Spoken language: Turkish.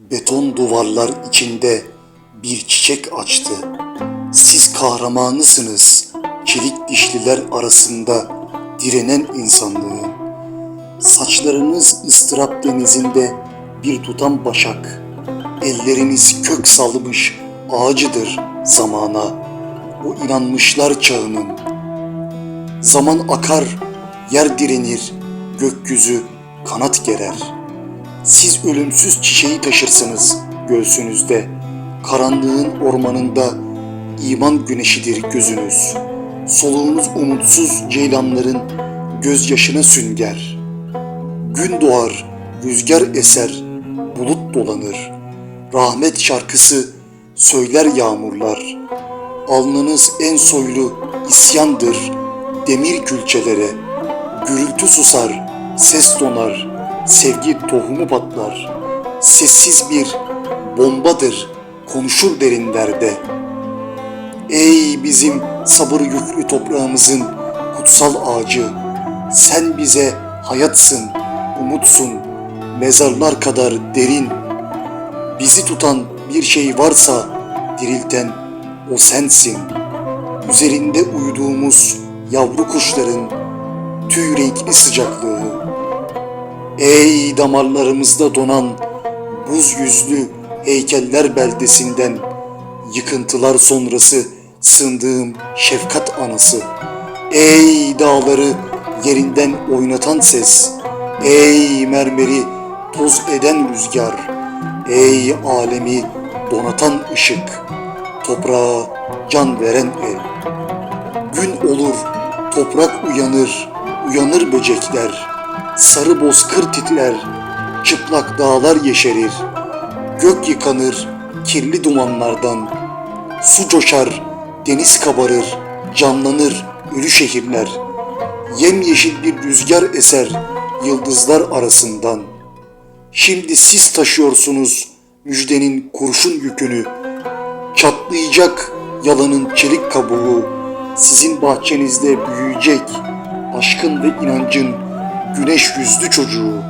Beton duvarlar içinde bir çiçek açtı. Siz kahramanısınız. Çelik dişliler arasında direnen insanlığın. Saçlarınız ıstırap denizinde bir tutam başak. Elleriniz kök salmış ağacıdır zamana. O inanmışlar çağının. Zaman akar, yer direnir, gökyüzü kanat gerer. Siz ölümsüz çiçeği taşırsınız göğsünüzde. Karanlığın ormanında iman güneşidir gözünüz. Soluğunuz umutsuz ceylanların gözyaşına sünger. Gün doğar, rüzgar eser, bulut dolanır. Rahmet şarkısı söyler yağmurlar. Alnınız en soylu isyandır demir külçelere. Gürültü susar, ses donar, sevgi tohumu patlar. Sessiz bir bombadır, konuşur derinlerde. Ey bizim sabır yüklü toprağımızın kutsal ağacı, sen bize hayatsın, umutsun, mezarlar kadar derin. Bizi tutan bir şey varsa dirilten o sensin. Üzerinde uyuduğumuz yavru kuşların tüy renkli sıcaklığı. Ey damarlarımızda donan buz yüzlü heykeller beldesinden yıkıntılar sonrası sığındığım şefkat anısı. Ey dağları yerinden oynatan ses. Ey mermeri toz eden rüzgar. Ey alemi donatan ışık. Toprağa can veren el. Gün olur, toprak uyanır, uyanır böcekler. Sarı bozkır titrer, çıplak dağlar yeşerir. Gök yıkanır kirli dumanlardan. Su coşar, deniz kabarır, canlanır ölü şehirler. Yemyeşil bir rüzgar eser yıldızlar arasından. Şimdi siz taşıyorsunuz müjdenin kurşun yükünü. Çatlayacak yalanın çelik kabuğu. Sizin bahçenizde büyüyecek aşkın ve inancın güneş yüzlü çocuğu.